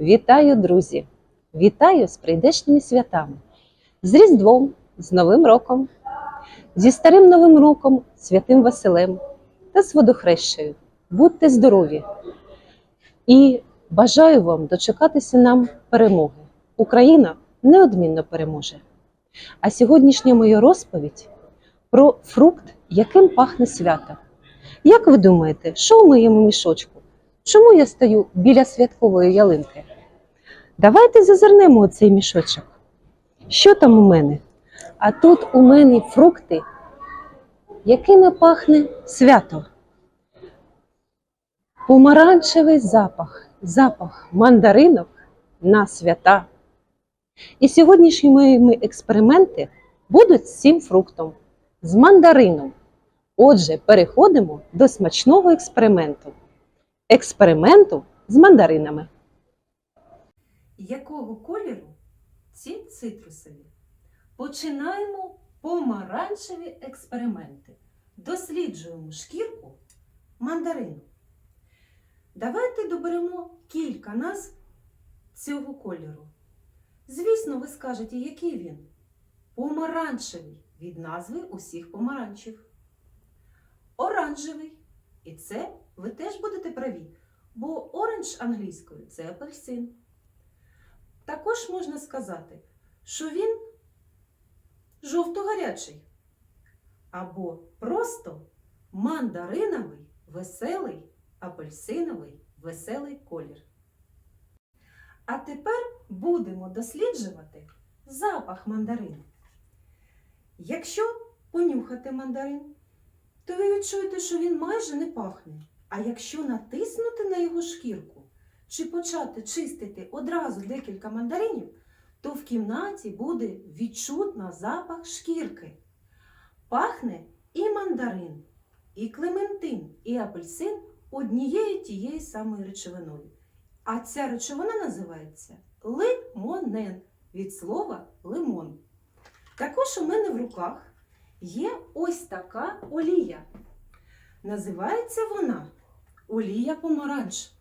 Вітаю, друзі! Вітаю з прийдешніми святами, з Різдвом, з Новим роком, зі Старим Новим роком, Святим Василем та з водохрещею. Будьте здорові! І бажаю вам дочекатися нам перемоги. Україна неодмінно переможе. А сьогоднішня моя розповідь про фрукт, яким пахне свято. Як ви думаєте, що у моєму мішочку? Чому я стою біля святкової ялинки? Давайте зазирнемо у цей мішочок. Що там у мене? А тут у мене фрукти, якими пахне свято. Помаранчевий запах, запах мандаринок на свята. І сьогоднішні мої експерименти будуть з цим фруктом, з мандарином. Отже, переходимо до смачного експерименту. Експерименту з мандаринами. Якого кольору ці цитрусові? Починаємо помаранчеві експерименти. Досліджуємо шкірку мандарину. Давайте доберемо кілька назв цього кольору. Звісно, ви скажете, який він? Помаранчевий від назви усіх помаранчів. Оранжевий. І це ви теж будете праві, бо оранж англійською це апельсин. Також можна сказати, що він жовто-гарячий або просто мандариновий, веселий, апельсиновий, веселий колір. А тепер будемо досліджувати запах мандарину. Якщо понюхати мандарин, то ви відчуєте, що він майже не пахне. А якщо натиснути на його шкірку чи почати чистити одразу декілька мандаринів, то в кімнаті буде відчутно запах шкірки. Пахне і мандарин, і клементин, і апельсин однією тією самою речовиною. А ця речовина називається лимонен від слова лимон. Також у мене в руках є ось така олія. Називається вона олія помаранч.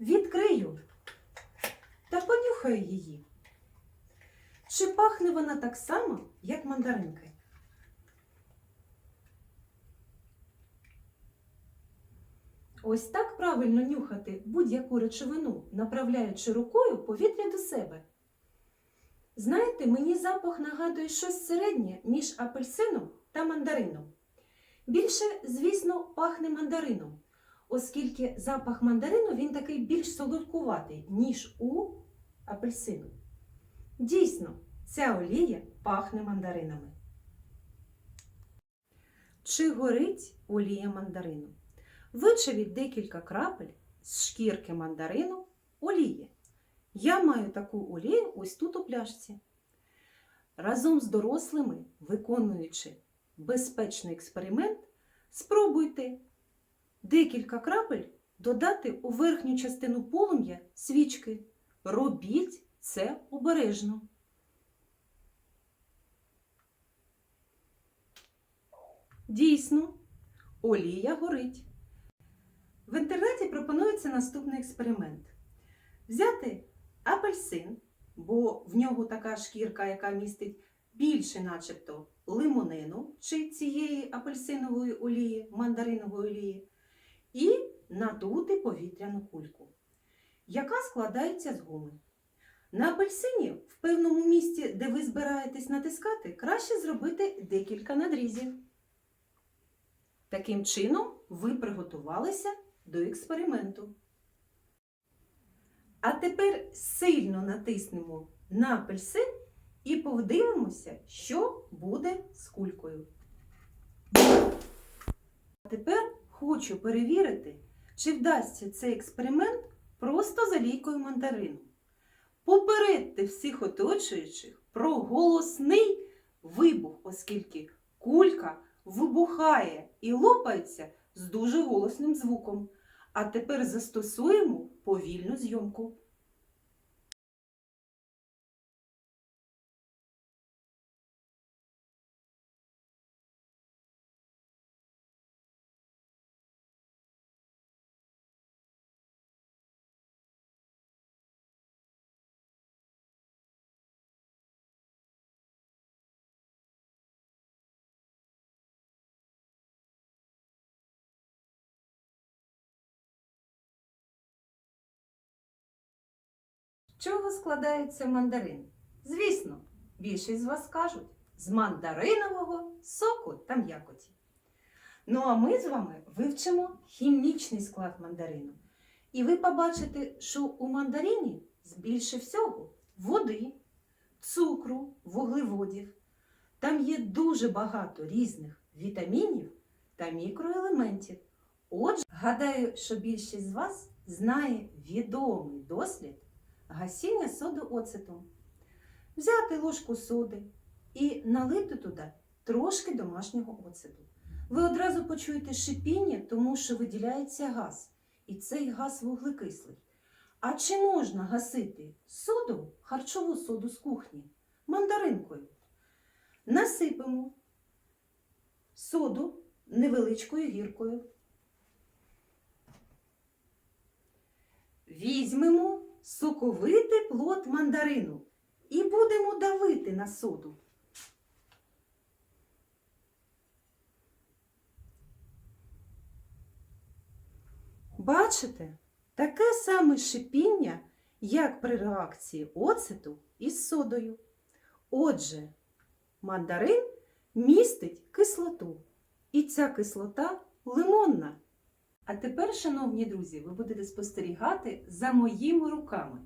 Відкрию та понюхаю її. Чи пахне вона так само, як мандаринки? Ось так правильно нюхати будь-яку речовину, направляючи рукою повітря до себе. Знаєте, мені запах нагадує щось середнє між апельсином та мандарином. Більше, звісно, пахне мандарином, оскільки запах мандарину він такий більш солодкуватий, ніж у апельсину. Дійсно, ця олія пахне мандаринами. Чи горить олія мандарину? Вичавіть декілька крапель з шкірки мандарину олії. Я маю таку олію ось тут у пляшці. Разом з дорослими, виконуючи безпечний експеримент, спробуйте декілька крапель додати у верхню частину полум'я свічки. Робіть це обережно. Дійсно, олія горить. В інтернеті пропонується наступний експеримент. Взяти апельсин, бо в нього така шкірка, яка містить більше, начебто, лимонину чи цієї апельсинової олії, мандаринової олії, і надути повітряну кульку, яка складається з гуми. На апельсині в певному місці, де ви збираєтесь натискати, краще зробити декілька надрізів. Таким чином, ви приготувалися до експерименту. А тепер сильно натиснемо на апельсин і подивимося, що буде з кулькою. А тепер хочу перевірити, чи вдасться цей експеримент просто за лійкою мандарину. Попередьте всіх оточуючих про голосний вибух, оскільки кулька вибухає і лопається з дуже голосним звуком. А тепер застосуємо повільну зйомку. Чого складається мандарин? Звісно, більшість з вас скажуть з мандаринового соку та м'якоті. Ну а ми з вами вивчимо хімічний склад мандарину. І ви побачите, що у мандарині більше всього води, цукру, вуглеводів. Там є дуже багато різних вітамінів та мікроелементів. Отже, гадаю, що більшість з вас знає відомий дослід гасіння соди оцетом. Взяти ложку соди і налити туди трошки домашнього оцету. Ви одразу почуєте шипіння, тому що виділяється газ, і цей газ вуглекислий. А чи можна гасити соду, харчову соду з кухні, мандаринкою? Насипемо соду невеличкою гіркою. Візьмемо соковитий плод мандарину і будемо давити на соду. Бачите, таке саме шипіння, як при реакції оцету із содою. Отже, мандарин містить кислоту, і ця кислота лимонна. А тепер, шановні друзі, ви будете спостерігати за моїми руками.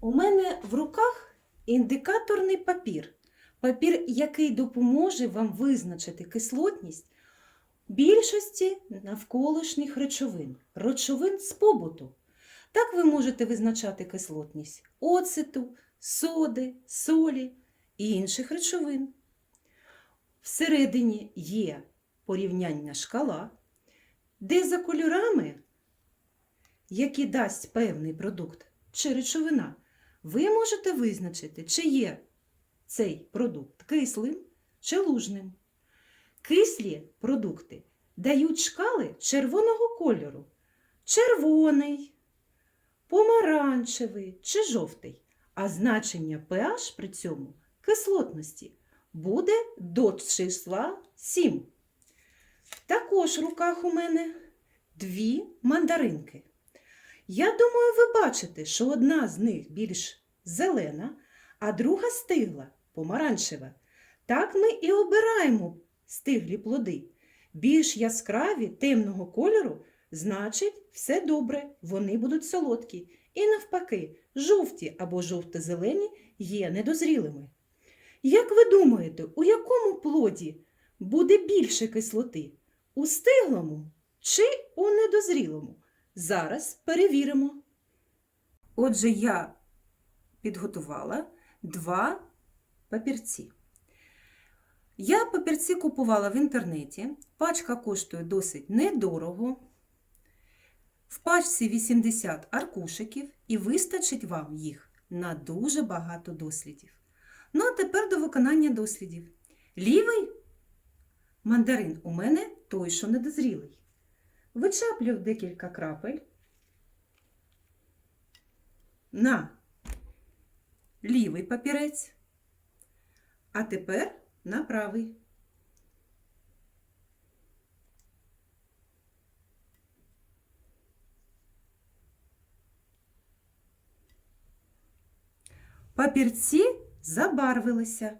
У мене в руках індикаторний папір. Папір, який допоможе вам визначити кислотність більшості навколишніх речовин, речовин з побуту. Так ви можете визначати кислотність оцету, соди, солі і інших речовин. Всередині є порівняння шкала, де за кольорами, які дасть певний продукт чи речовина, ви можете визначити, чи є цей продукт кислим чи лужним. Кислі продукти дають шкали червоного кольору. Червоний, помаранчевий чи жовтий. А значення pH при цьому кислотності буде до числа 7. Також в руках у мене дві мандаринки. Я думаю, ви бачите, що одна з них більш зелена, а друга стигла, помаранчева. Так ми і обираємо стиглі плоди. Більш яскраві темного кольору, значить, все добре, вони будуть солодкі. І навпаки, жовті або жовто-зелені є недозрілими. Як ви думаєте, у якому плоді буде більше кислоти? У стиглому чи у недозрілому? Зараз перевіримо. Отже, я підготувала два папірці. Я папірці купувала в інтернеті. Пачка коштує досить недорого. В пачці 80 аркушиків і вистачить вам їх на дуже багато дослідів. Ну, а тепер до виконання дослідів. Лівий мандарин у мене той, що недозрілий. Вичаплю декілька крапель на лівий папірець, а тепер на правий. Папірці забарвилися.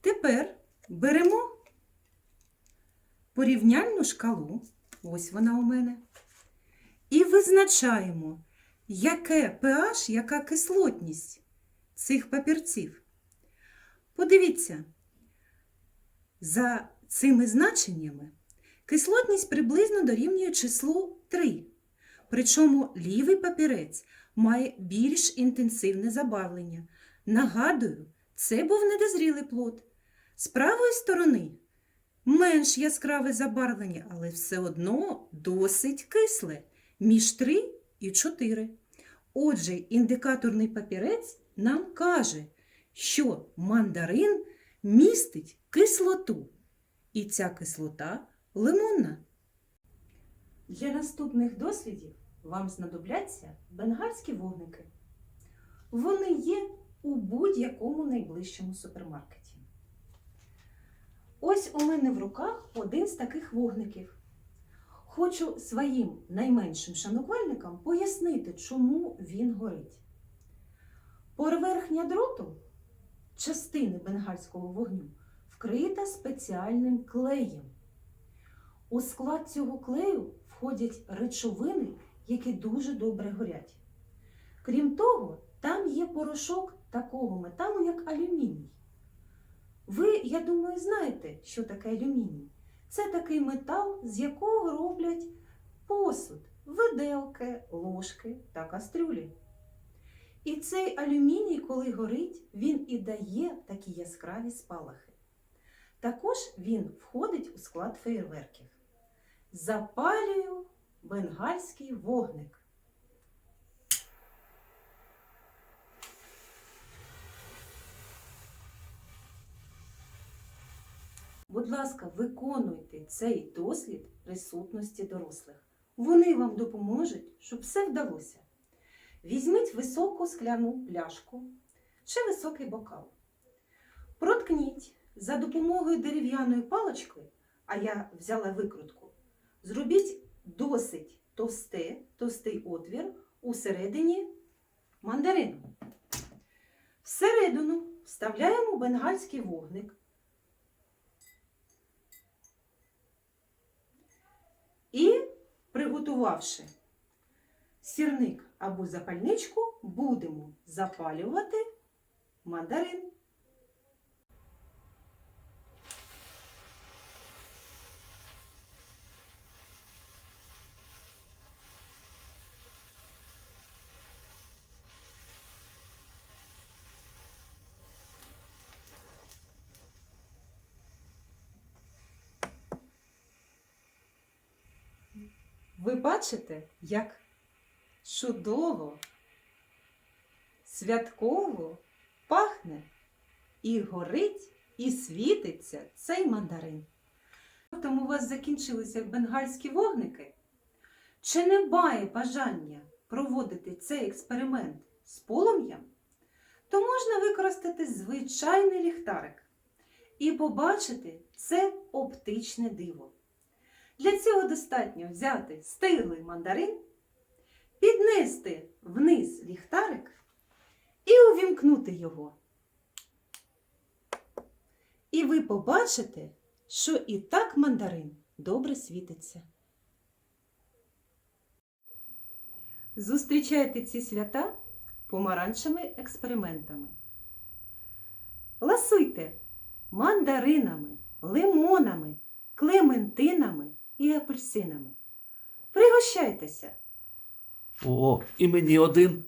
Тепер беремо порівняльну шкалу, ось вона у мене, і визначаємо, яке pH, яка кислотність цих папірців. Подивіться, за цими значеннями кислотність приблизно дорівнює числу 3. Причому лівий папірець має більш інтенсивне забавлення. Нагадую, це був недозрілий плод. З правої сторони менш яскраве забарвлення, але все одно досить кисле між 3 і 4. Отже, індикаторний папірець нам каже, що мандарин містить кислоту, і ця кислота лимонна. Для наступних дослідів вам знадобляться бенгальські вогники. Вони є у будь-якому найближчому супермаркеті. Ось у мене в руках один з таких вогників. Хочу своїм найменшим шанувальникам пояснити, чому він горить. Поверхня дроту частини бенгальського вогню вкрита спеціальним клеєм. У склад цього клею входять речовини, які дуже добре горять. Крім того, там є порошок такого металу, як алюміній. Ви, я думаю, знаєте, що таке алюміній. Це такий метал, з якого роблять посуд, виделки, ложки та кастрюлі. І цей алюміній, коли горить, він і дає такі яскраві спалахи. Також він входить у склад феєрверків. Запалюю бенгальський вогник. Будь ласка, виконуйте цей дослід присутності дорослих. Вони вам допоможуть, щоб все вдалося. Візьміть високу скляну пляшку чи високий бокал. Проткніть за допомогою дерев'яної палички, а я взяла викрутку. Зробіть досить товсте, товстий отвір у середині мандарину. Всередину вставляємо бенгальський вогник. І, приготувавши сірник або запальничку, будемо запалювати мандарин. Ви бачите, як чудово, святково пахне і горить, і світиться цей мандарин. Тому у вас закінчилися бенгальські вогники? Чи не має бажання проводити цей експеримент з полум'ям? То можна використати звичайний ліхтарик і побачити це оптичне диво. Для цього достатньо взяти стиглий мандарин, піднести вниз ліхтарик і увімкнути його. І ви побачите, що і так мандарин добре світиться. Зустрічайте ці свята помаранчевими експериментами. Ласуйте мандаринами, лимонами, клементинами і апельсинами. Пригощайтеся! О, і мені один.